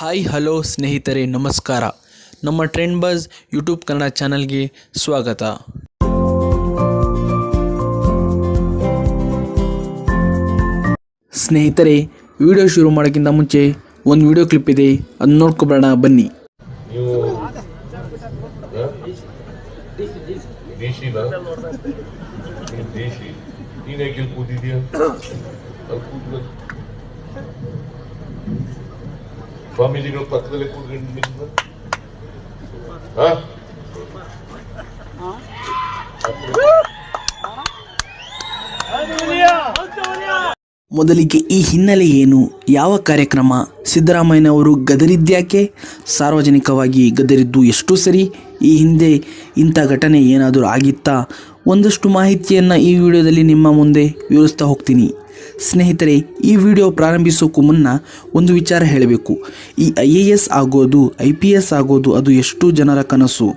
Hi hello ಸ್ನೇಹಿತರೆ, ನಮಸ್ಕಾರ. ನಮ್ಮ ಟ್ರೆಂಡ್ ಬಸ್ ಯೂಟ್ಯೂಬ್ ಕನ್ನಡ ಚಾನಲ್ಗೆ ಸ್ವಾಗತ. ಸ್ನೇಹಿತರೆ ವಿಡಿಯೋ ಶುರು ಮಾಡೋಕ್ಕಿಂತ ಮುಂಚೆ ಒಂದು ವಿಡಿಯೋ ಕ್ಲಿಪ್ ಇದೆ ಅದು ನೋಡ್ಕೊಬರೋಣ, ಬನ್ನಿ. ನೀವು ದೇಶಿನ ನೀನ್ ದೇಶಿ ನೀನ್ ಯಾಕೆ ಇಲ್ಲಿ ಕೂತಿದ್ಯಾ ಅಲ್ಲಿ ಕೂತ್ಬೇಕು ಸ್ವಾಮೀಜಿಗಳ ಪಕ್ಕದಲ್ಲಿ ಕೂತ್ಕೊಂಡು ಮೊದಲಿಗೆ ಈ ಹಿನ್ನೆಲೆ ಏನು? ಯಾವ ಕಾರ್ಯಕ್ರಮ? ಸಿದ್ದರಾಮಯ್ಯನವರು ಗದರಿದ್ಯಾಕೆ ಸಾರ್ವಜನಿಕವಾಗಿ ಗದರಿದ್ದು ಎಷ್ಟು ಸರಿ? ಈ ಹಿಂದೆ ಇಂಥ ಘಟನೆ ಏನಾದರೂ ಆಗಿತ್ತಾ? ಒಂದಷ್ಟು ಮಾಹಿತಿಯನ್ನು ಈ ವಿಡಿಯೋದಲ್ಲಿ ನಿಮ್ಮ ಮುಂದೆ ವಿವರಿಸ್ತಾ ಹೋಗ್ತೀನಿ. ಸ್ನೇಹಿತರೆ, ಈ ವಿಡಿಯೋ ಪ್ರಾರಂಭಿಸೋಕ್ಕೂ ಮುನ್ನ ಒಂದು ವಿಚಾರ ಹೇಳಬೇಕು. ಈ ಐ ಎ ಎಸ್ ಆಗೋದು, ಐ ಪಿ ಎಸ್ ಆಗೋದು ಅದು ಎಷ್ಟು ಜನರ ಕನಸು.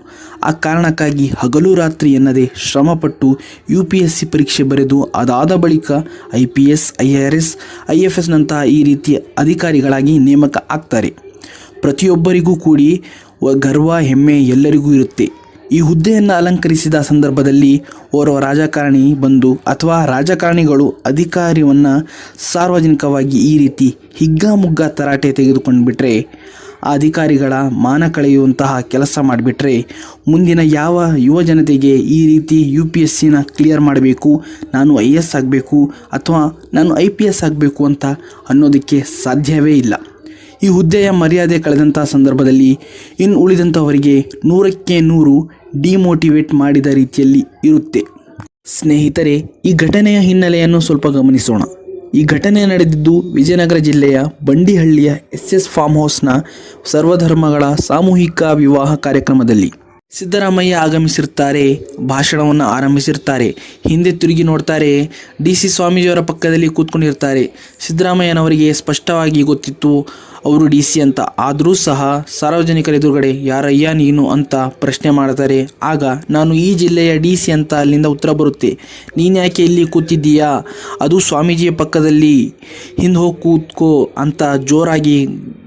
ಆ ಕಾರಣಕ್ಕಾಗಿ ಹಗಲು ರಾತ್ರಿ ಎನ್ನದೇ ಶ್ರಮಪಟ್ಟು ಯು ಪಿ ಎಸ್ ಸಿ ಪರೀಕ್ಷೆ ಬರೆದು ಅದಾದ ಬಳಿಕ I P S, I R S, I F ಎಸ್ನಂತಹ ಈ ರೀತಿಯ ಅಧಿಕಾರಿಗಳಾಗಿ ನೇಮಕ ಆಗ್ತಾರೆ. ಪ್ರತಿಯೊಬ್ಬರಿಗೂ ಕೂಡಿ ಗರ್ವ, ಹೆಮ್ಮೆ ಎಲ್ಲರಿಗೂ ಇರುತ್ತೆ. ಈ ಹುದ್ದೆಯನ್ನು ಅಲಂಕರಿಸಿದ ಸಂದರ್ಭದಲ್ಲಿ ಓರ್ವ ರಾಜಕಾರಣಿ ಬಂದು ಅಥವಾ ರಾಜಕಾರಣಿಗಳು ಅಧಿಕಾರಿಯನ್ನು ಸಾರ್ವಜನಿಕವಾಗಿ ಈ ರೀತಿ ಹಿಗ್ಗಾಮುಗ್ಗ ತರಾಟೆ ತೆಗೆದುಕೊಂಡು ಬಿಟ್ಟರೆ ಆ ಅಧಿಕಾರಿಗಳ ಮಾನ ಕಳೆಯುವಂತಹ ಕೆಲಸ ಮಾಡಿಬಿಟ್ರೆ ಮುಂದಿನ ಯಾವ ಯುವ ಜನತೆಗೆ ಈ ರೀತಿ ಯು ಪಿ ಎಸ್ ಸಿನ ಕ್ಲಿಯರ್ ಮಾಡಬೇಕು, ನಾನು ಐ ಎಸ್ ಆಗಬೇಕು ಅಥವಾ ನಾನು ಐ ಪಿ ಎಸ್ ಆಗಬೇಕು ಅಂತ ಅನ್ನೋದಕ್ಕೆ ಸಾಧ್ಯವೇ ಇಲ್ಲ. ಈ ಹುದ್ದೆಯ ಮರ್ಯಾದೆ ಕಳೆದಂಥ ಸಂದರ್ಭದಲ್ಲಿ ಇನ್ನು ಉಳಿದಂಥವರಿಗೆ ನೂರಕ್ಕೆ ನೂರು ಡಿಮೋಟಿವೇಟ್ ಮಾಡಿದ ರೀತಿಯಲ್ಲಿ ಇರುತ್ತೆ. ಸ್ನೇಹಿತರೆ, ಈ ಘಟನೆಯ ಹಿನ್ನೆಲೆಯನ್ನು ಸ್ವಲ್ಪ ಗಮನಿಸೋಣ. ಈ ಘಟನೆ ನಡೆದಿದ್ದು ವಿಜಯನಗರ ಜಿಲ್ಲೆಯ ಬಂಡಿಹಳ್ಳಿಯ ಎಸ್ ಎಸ್ ಫಾರ್ಮ್ ಹೌಸ್ನ ಸರ್ವಧರ್ಮಗಳ ಸಾಮೂಹಿಕ ವಿವಾಹ ಕಾರ್ಯಕ್ರಮದಲ್ಲಿ. ಸಿದ್ದರಾಮಯ್ಯ ಆಗಮಿಸಿರ್ತಾರೆ, ಭಾಷಣವನ್ನು ಆರಂಭಿಸಿರ್ತಾರೆ, ಹಿಂದೆ ತಿರುಗಿ ನೋಡ್ತಾರೆ, ಡಿ ಸಿ ಸ್ವಾಮೀಜಿಯವರ ಪಕ್ಕದಲ್ಲಿ ಕೂತ್ಕೊಂಡಿರ್ತಾರೆ. ಸಿದ್ದರಾಮಯ್ಯನವರಿಗೆ ಸ್ಪಷ್ಟವಾಗಿ ಗೊತ್ತಿತ್ತು ಅವರು ಡಿ ಸಿ ಅಂತ. ಆದರೂ ಸಹ ಸಾರ್ವಜನಿಕರ ಎದುರುಗಡೆ, ಯಾರಯ್ಯ ನೀನು ಅಂತ ಪ್ರಶ್ನೆ ಮಾಡ್ತಾರೆ ಆಗ, ನಾನು ಈ ಜಿಲ್ಲೆಯ ಡಿ ಸಿ ಅಂತ ಅಲ್ಲಿಂದ ಉತ್ತರ ಬರುತ್ತೆ. ನೀನು ಯಾಕೆ ಇಲ್ಲಿ ಕೂತಿದ್ದೀಯಾ? ಅದು ಸ್ವಾಮೀಜಿಯ ಪಕ್ಕದಲ್ಲಿ ಹಿಂದೆ ಹೋಗಿ ಕೂತ್ಕೋ ಅಂತ ಜೋರಾಗಿ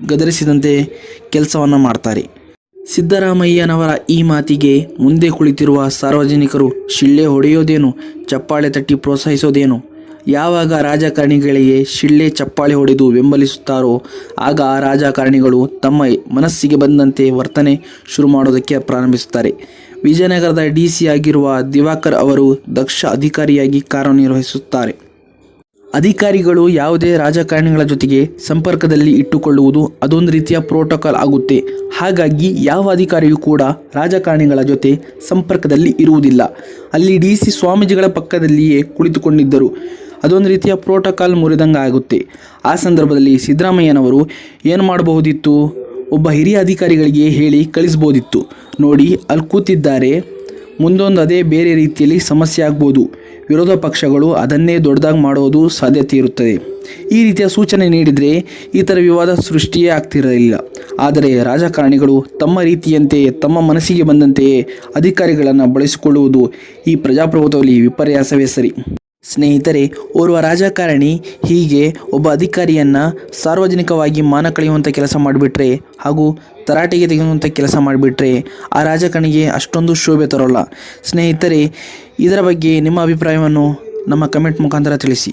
ಗದರಿಸಿದಂತೆ ಕೆಲಸವನ್ನು ಮಾಡ್ತಾರೆ. ಸಿದ್ದರಾಮಯ್ಯನವರ ಈ ಮಾತಿಗೆ ಮುಂದೆ ಕುಳಿತಿರುವ ಸಾರ್ವಜನಿಕರು, ಶಿಳ್ಳೆ ಹೊಡೆಯೋದೇನು? ಚಪ್ಪಾಳೆ ತಟ್ಟಿ ಪ್ರೋತ್ಸಾಹಿಸೋದೇನು? ಯಾವಾಗ ರಾಜಕಾರಣಿಗಳಿಗೆ ಶಿಳ್ಳೆ ಚಪ್ಪಾಳೆ ಹೊಡೆದು ಬೆಂಬಲಿಸುತ್ತಾರೋ, ಆಗ ಆ ರಾಜಕಾರಣಿಗಳು ತಮ್ಮ ಮನಸ್ಸಿಗೆ ಬಂದಂತೆ ವರ್ತನೆ ಶುರು ಮಾಡೋದಕ್ಕೆ ಪ್ರಾರಂಭಿಸುತ್ತಾರೆ. ವಿಜಯನಗರದ ಡಿ ಸಿ ಆಗಿರುವ ದಿವಾಕರ್ ಅವರು ದಕ್ಷ ಅಧಿಕಾರಿಯಾಗಿ ಕಾರ್ಯನಿರ್ವಹಿಸುತ್ತಾರೆ. ಅಧಿಕಾರಿಗಳು ಯಾವುದೇ ರಾಜಕಾರಣಿಗಳ ಜೊತೆಗೆ ಸಂಪರ್ಕದಲ್ಲಿ ಇಟ್ಟುಕೊಳ್ಳುವುದು ಅದೊಂದು ರೀತಿಯ ಪ್ರೋಟೋಕಾಲ್ ಆಗುತ್ತೆ. ಹಾಗಾಗಿ ಯಾವ ಅಧಿಕಾರಿಯೂ ಕೂಡ ರಾಜಕಾರಣಿಗಳ ಜೊತೆ ಸಂಪರ್ಕದಲ್ಲಿ ಇರುವುದಿಲ್ಲ. ಅಲ್ಲಿ ಡಿ ಸಿ ಸ್ವಾಮೀಜಿಗಳ ಪಕ್ಕದಲ್ಲಿಯೇ ಕುಳಿತುಕೊಂಡಿದ್ದರು. ಅದೊಂದು ರೀತಿಯ ಪ್ರೋಟೋಕಾಲ್ ಮುರಿದಂಗೆ ಆಗುತ್ತೆ. ಆ ಸಂದರ್ಭದಲ್ಲಿ ಸಿದ್ದರಾಮಯ್ಯನವರು ಏನು ಮಾಡಬಹುದಿತ್ತು? ಒಬ್ಬ ಹಿರಿಯ ಅಧಿಕಾರಿಗಳಿಗೆ ಹೇಳಿ ಕಳಿಸ್ಬೋದಿತ್ತು ನೋಡಿ, ಅಲ್ಲಿ ಕೂತಿದ್ದಾರೆ. ಮುಂದೊಂದು ಅದೇ ಬೇರೆ ರೀತಿಯಲ್ಲಿ ಸಮಸ್ಯೆ ಆಗ್ಬೋದು. ವಿರೋಧ ಪಕ್ಷಗಳು ಅದನ್ನೇ ದೊಡ್ಡದಾಗಿ ಮಾಡೋದು ಸಾಧ್ಯತೆ ಇರುತ್ತದೆ ಈ ರೀತಿಯ ಸೂಚನೆ ನೀಡಿದರೆ ಈ ಥರ ವಿವಾದ ಸೃಷ್ಟಿಯೇ ಆಗ್ತಿರಲಿಲ್ಲ. ಆದರೆ ರಾಜಕಾರಣಿಗಳು ತಮ್ಮ ರೀತಿಯಂತೆ ತಮ್ಮ ಮನಸ್ಸಿಗೆ ಬಂದಂತೆಯೇ ಅಧಿಕಾರಿಗಳನ್ನು ಬಳಸಿಕೊಳ್ಳುವುದು ಈ ಪ್ರಜಾಪ್ರಭುತ್ವದಲ್ಲಿ ವಿಪರ್ಯಾಸವೇ ಸರಿ. ಸ್ನೇಹಿತರೆ, ಓರ್ವ ರಾಜಕಾರಣಿ ಹೀಗೆ ಒಬ್ಬ ಅಧಿಕಾರಿಯನ್ನು ಸಾರ್ವಜನಿಕವಾಗಿ ಮಾನ ಕಳೆಯುವಂಥ ಕೆಲಸ ಮಾಡಿಬಿಟ್ರೆ ಹಾಗೂ ತರಾಟೆಗೆ ತೆಗೆಯುವಂಥ ಕೆಲಸ ಮಾಡಿಬಿಟ್ರೆ ಆ ರಾಜಕಾರಣಿಗೆ ಅಷ್ಟೊಂದು ಶೋಭೆ ತರೋಲ್ಲ. ಸ್ನೇಹಿತರೆ, ಇದರ ಬಗ್ಗೆ ನಿಮ್ಮ ಅಭಿಪ್ರಾಯವನ್ನು ನಮ್ಮ ಕಮೆಂಟ್ ಮುಖಾಂತರ ತಿಳಿಸಿ.